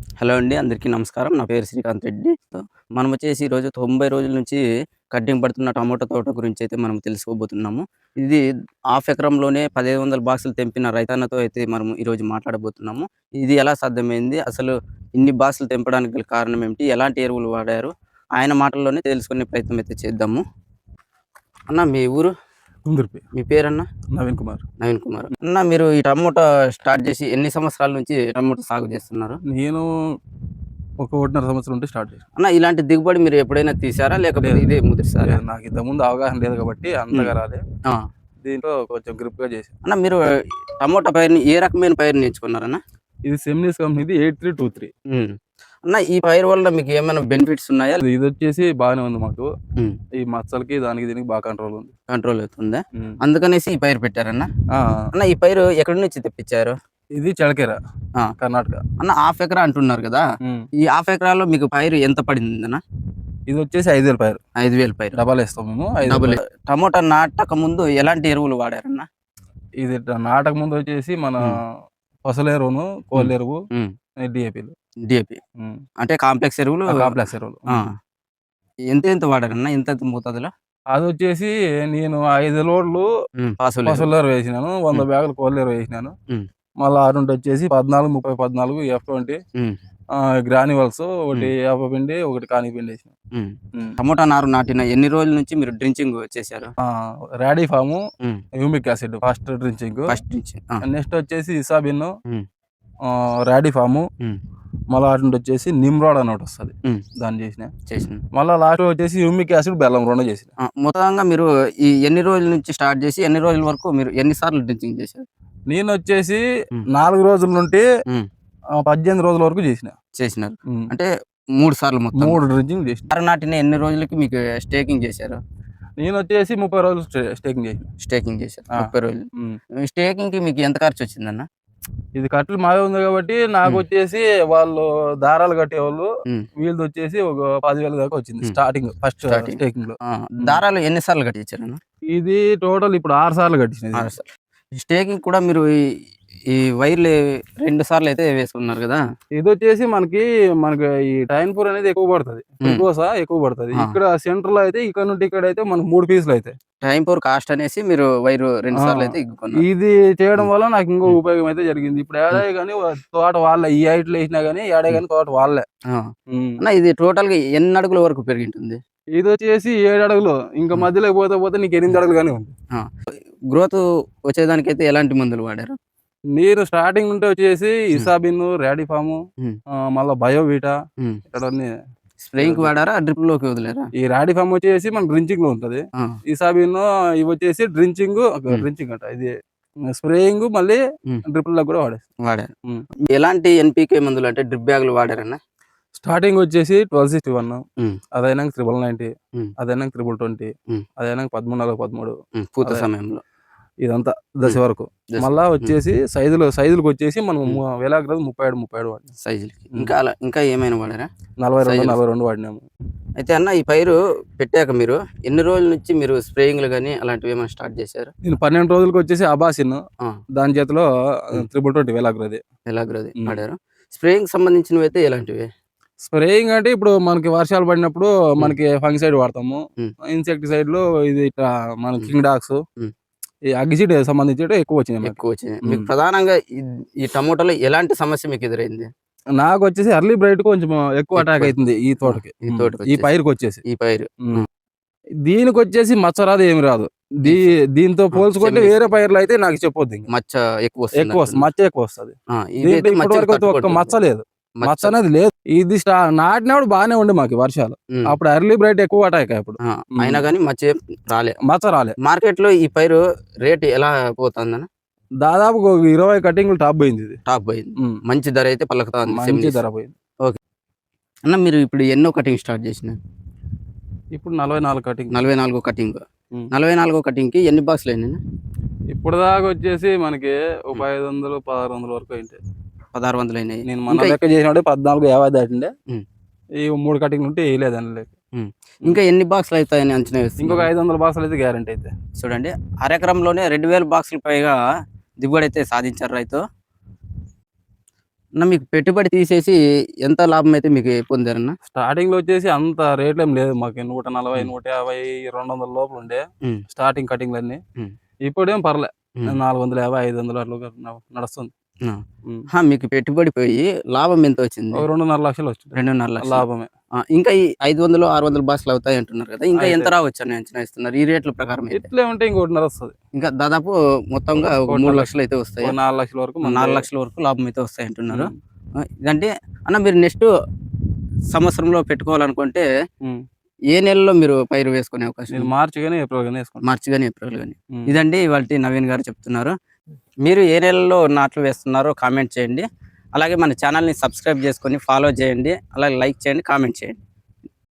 Hello అండి అందరికీ నమస్కారం. నా పేరు శ్రీకాంత్ రెడ్డి. మనం వచ్చేసి ఈరోజు తొంభై రోజుల నుంచి కట్టింగ్ పడుతున్న టమాటో తోట గురించి అయితే మనం తెలుసుకోబోతున్నాము. ఇది హాఫ్ ఎకరంలోనే పదిహేను వందల బాక్సులు తెంపిన రైతన్నతో అయితే మనం ఈరోజు మాట్లాడబోతున్నాము. ఇది ఎలా సాధ్యమైంది? అసలు ఇన్ని బాక్సులు తెంపడానికి గల కారణం ఏమిటి? ఎలాంటి ఎరువులు వాడారు? ఆయన మాటల్లోనే తెలుసుకునే ప్రయత్నం అయితే చేద్దాము. అన్న మీ ఊరు? కుందుర్పి మీ పేరన్నా? నవీన్ కుమార్. నవీన్ కుమార్. అన్న మీరు ఈ టమోటా స్టార్ట్ చేసి ఎన్ని సంవత్సరాల నుంచి టమోటా సాగు చేస్తున్నారు? నేను ఒక ఒకటిన్నర సంవత్సరం ఉంటే స్టార్ట్ చేశాను అన్న ఇలాంటి దిగుబడి మీరు ఎప్పుడైనా తీసారా? లేకపోతే. ఇదే మొదటిసారి నాకు ఇంతకుముందు అవగాహన లేదు కాబట్టి అంతగా రాలే. దీంట్లో కొంచెం గ్రిప్గా చేశాను. అన్న మీరు టమోటా పైరుని ఏ రకమైన పైరుని ఎంచుకున్నారన్న ఇది సెమినిస్ కంపెనీది ఎయిట్ త్రీ టూ త్రీ. అన్న ఈ పైరు వల్ల మీకు ఏమైనా బెనిఫిట్స్ ఉన్నాయా? ఇది వచ్చేసి బాగానే ఉంది మాకు. ఈ మచ్చలకి దానికి దీనికి బాగా కంట్రోల్ ఉంది. కంట్రోల్ అవుతుందా. అందుకనేసి ఈ పైరు పెట్టారన్న? అన్న ఈ పైరు ఎక్కడి నుంచి తెప్పించారు? ఇది చెడకేర. కర్ణాటక. అన్న హాఫ్ ఎకరా అంటున్నారు కదా. ఈ హాఫ్ ఎకరాలో మీకు పైరు ఎంత పడింది అన్న ఇది వచ్చేసి ఐదు వేల పైరు. ఐదు వేలు పైరు. డబల్ వేస్తాం మేము డబుల్ టమోటా నాటక ముందు ఎలాంటి ఎరువులు వాడారన్న? ఇది నాటక ముందు వచ్చేసి మన పసలేరును కోళ్ళెరువు ఉమ్. డిఏపీలు. డిఏపి అంటే కాంప్లెక్స్ ఎరువులు కాంప్లెక్స్ ఎరువులు. ఎంత ఎంత వాడారన్న ఎంత మోతాదులో అది వచ్చేసి నేను ఐదు లోడ్లు పాసులు పసలేరు వేసినాను వంద. బ్యాగులు కోళ్ళేరు వేసినాను. మళ్ళీ ఆరుంటి వచ్చేసి పద్నాలుగు ముప్పై పద్నాలుగు ఎఫ్ ట్వంటీ ఉమ్. గ్రాన్యువల్స్ ఒకటి యాప పిండి ఒకటి కాని పిండి వేసిన. టమోటా నారు నాటిన ఎన్ని రోజుల నుంచి మీరు డ్రించింగ్ చేశారు రాడీ form. Humic acid first drenching first. Next వచ్చేసి ఇసాబిన్. రాడీ ఫాము. మళ్ళీ అటు వచ్చేసి నిమ్రాడ్ అని ఒకటి వస్తుంది. దాన్ని చేసిన. చేసిన. మళ్ళీ లాస్ట్ వచ్చేసి హ్యూమిక్ యాసిడ్ బెల్లం రెండు చేసిన. మొత్తంగా మీరు ఈ ఎన్ని రోజుల నుంచి స్టార్ట్ చేసి ఎన్ని రోజుల వరకు మీరు ఎన్ని సార్లు డ్రించింగ్ చేశారు? నేను వచ్చేసి. నాలుగు రోజుల నుండి పద్దెనిమిది రోజుల వరకు చేసిన. చేసినారు. అంటే మూడు సార్లు మొత్తం. మూడు డ్రించింగ్ చేసిన. నాటిన ఎన్ని రోజులకి మీకు స్టేకింగ్ చేశారు? నేను వచ్చేసి ముప్పై రోజులు స్టే- స్టేకింగ్ చేసిన. స్టేకింగ్ చేశారు. ఆ. ముప్పై రోజులు. స్టేకింగ్కి మీకు ఎంత ఖర్చు వచ్చిందన్న? ఇది కట్టలు మావే ఉంది కాబట్టి నాకు. వచ్చేసి వాళ్ళు దారాలు కట్టేవాళ్ళు. వీళ్ళది వచ్చేసి ఒక పదివేల దాకా వచ్చింది. Starting first. స్టేకింగ్లో దారాలు ఎన్ని సార్లు కట్టించారన్న ఇది టోటల్ ఇప్పుడు ఆరు సార్లు కట్టించింది. స్టేకింగ్ కూడా మీరు ఈ- వైర్లు రెండు సార్లు అయితే వేసుకున్నారు కదా? ఇది వచ్చేసి మనకి మనకి ఈ టైన్పూర్ అనేది ఎక్కువ పడుతుంది. కోస ఎక్కువ పడుతుంది. ఇక్కడ సెంటర్లో అయితే ఇక్కడ నుండి ఇక్కడ అయితే మనకు మూడు పీసులు అయితే. టైం ఫోర్ కాస్ట్ అనేసి మీరు వైర్ రెండు. సార్లు అయితే ఇది చేయడం వల్ల నాకు ఇంకో. ఉపయోగం అయితే జరిగింది. ఇప్పుడు ఏడాది కానీ తోట వాళ్ళే ఈ హైట్లో వేసినా కానీ ఏడాది కానీ తోట వాళ్ళే. ఇది టోటల్గా ఎన్ని అడుగుల వరకు పెరిగి ఉంటుంది ఇది వచ్చేసి ఏడు అడుగులు. ఇంకా. మధ్యలో పోతే పోతే నీకు ఎనిమిది అడుగులు కానీ ఉంది. గ్రోత్ వచ్చేదానికైతే ఎలాంటి మందులు వాడారు? నీరు స్టార్టింగ్ నుండి వచ్చేసి ఇసాబిన్ రాడిఫాము. మళ్ళీ బయోవీటా. ఇక్కడ స్ప్రేయింగ్ వాడారా డ్రిప్లోకి వదిలేరా ఈ రాడిఫామ్ వచ్చేసి మన డ్రించింగ్లో ఉంటది. ఇసాబిన్ ఇవి వచ్చేసి డ్రించింగ్. డ్రించింగ్ అంట ఇది స్ప్రేయింగ్ మళ్ళీ. డ్రిప్లో కూడా వాడేస్తాం వాడారు. ఎలాంటి ఎన్పికే మందులు అంటే డ్రిప్ బ్యాగులు వాడారన్న స్టార్టింగ్ వచ్చేసి ట్వెల్వ్ సిక్స్టీ వన్ ఉమ్. అదైనాక త్రిబుల్ నైన్టీ ఉమ్. అదైనాక త్రిబుల్ ట్వంటీ ఉమ్. అదైనాక పదమూడు నాలుగు పదమూడు పూత. సమయంలో ఇదంతా దశ వరకు. మళ్ళా వచ్చేసి సైజులు సైజులకు వచ్చేసి మనం. వేలాగ్రది ముప్పై ఏడు ముప్పై ఏడు వాడినాం సైజులకి. ఇంకా అలా ఇంకా ఏమైనా వాడారా నలభై రెండు. నలభై రెండు వాడినాము అయితే అన్న ఈ పైరు పెట్టాక మీరు ఎన్ని రోజుల నుంచి మీరు స్ప్రేయింగ్లు కానీ అలాంటివి ఏమైనా స్టార్ట్ చేశారు నేను పన్నెండు రోజులకు వచ్చేసి అబాసిన్. దాని చేతిలో. త్రిబుల్ ట్వంటీ వేలాగ్రది ఎలాగ్రది ఉమ్. వాడారు స్ప్రేయింగ్ సంబంధించినవి అయితే ఎలాంటివి స్ప్రేయింగ్ అంటే ఇప్పుడు మనకి వర్షాలు పడినప్పుడు మనకి ఫంగిసైడ్ వాడతాము ఉమ్. ఇన్సెక్టిసైడ్లో ఇది ఇట్లా మన. King Docs. ఈ అగ్గిసీడ్ సంబంధించి ఎక్కువ వచ్చినాయి. ఎక్కువ వచ్చినాయి. మీకు ప్రధానంగా ఈ- టమోటాలో ఎలాంటి సమస్య మీకు ఎదురైంది నాకు వచ్చేసి అర్లీ బ్రైట్ కొంచెం ఎక్కువ అటాక్. అవుతుంది ఈ తోటకి ఈ ఈ. పైరుకి వచ్చేసి ఈ పైరు. దీనికి వచ్చేసి మచ్చ రాదు ఏమి రాదు దీ దీంతో పోల్చుకుంటే. వేరే పైర్లు అయితే నాకు చెప్పొద్దు. మచ్చ ఎక్కువ వస్తుంది ఎక్కువ వస్తుంది మచ్చ ఎక్కువ వస్తుంది ఒక్క. మచ్చ లేదు మచ్చ. అనేది లేదు. ఇది నాటినప్పుడు బాగానే ఉండే మాకు వర్షాలు. అప్పుడు ఎర్లీ బ్రైట్ ఎక్కువ అటాక్ అప్పుడు అయినా కానీ మచ్చ రాలే. మచ్చ రాలే. మార్కెట్లో ఈ పైరు రేట్ ఎలా పోతుందన్న దాదాపు ఇరవై కటింగ్లు టాప్ పోయింది ఇది. టాప్ పోయింది. మంచి ధర అయితే పలుకుతుంది మంచి ధర పోయింది. అన్న మీరు ఇప్పుడు ఎన్నో కటింగ్ స్టార్ట్ చేసిన ఇప్పుడు నలభై నాలుగు కటింగ్. నలభై నాలుగో కటింగ్. నలభై నాలుగో కటింగ్కి ఎన్ని బాక్స్లు అయినాయి ఇప్పుడు దాకా వచ్చేసి మనకి ఒక ఐదు వందలు పదహారు వందల వరకు అయింది పదహారు వందలు అయినాయి నేను మన లెక్క చేసినప్పుడు పద్నాలుగు యాభై దాటిండే. ఈ మూడు కటింగ్ ఉంటే వేయలేదని లెక్క ఇంకా ఎన్ని బాక్స్లు అవుతాయని అంచనా వేస్తున్నారు? ఇంకొక ఐదు వందల బాక్సులు అయితే గ్యారంటీ అయితే చూడండి అరెకరంలోనే రెండు వేల బాక్సులు పైగా దిగుబడి అయితే సాధించారు రైతు అన్న మీకు పెట్టుబడి తీసేసి ఎంత లాభం అయితే మీకు పొందారన్న స్టార్టింగ్లో వచ్చేసి అంత రేట్లు ఏం లేదు మాకు నూట నలభై. నూట యాభై రెండు వందల లోపల ఉండే. స్టార్టింగ్ కటింగ్లు అన్ని ఉమ్. ఇప్పుడేం పర్లే. నాలుగు వందల యాభై ఐదు వందలు అట్లా నడుస్తుంది మీకు పెట్టుబడి పోయి లాభం ఎంత వచ్చింది? రెండున్నర లక్షలు వచ్చింది. రెండున్నర లక్షలు. లాభమే. ఇంకా ఈ ఐదు వందలు ఆరు వందల బాక్సులు అవుతాయి అంటున్నారు కదా ఇంకా ఎంత. రావచ్చు అని అంచనా ఇస్తున్నారు ఈ రేట్ల ప్రకారం ఇట్లే ఉంటే ఇంకోటిన్నర వస్తుంది. ఇంకా దాదాపు మొత్తంగా ఒక మూడు. లక్షలు అయితే వస్తాయి. నాలుగు లక్షల వరకు నాలుగు. లక్షల వరకు లాభం అయితే వస్తాయి అంటున్నారు. ఇదంటే అన్న మీరు నెక్స్ట్ సంవత్సరంలో పెట్టుకోవాలనుకుంటే. ఏ నెలలో మీరు పైరు వేసుకునే అవకాశం? మార్చి కానీ ఏప్రిల్ కానీ వేసుకుంటాను మార్చి కానీ ఏప్రిల్ కానీ. ఇదండి ఇవాళ నవీన్ గారు చెప్తున్నారు. మీరు ఏ నెలలో నాట్లు వేస్తున్నారో కామెంట్ చేయండి. అలాగే మన ఛానల్ని సబ్స్క్రైబ్ చేసుకొని ఫాలో చేయండి. అలాగే లైక్ చేయండి కామెంట్ చేయండి.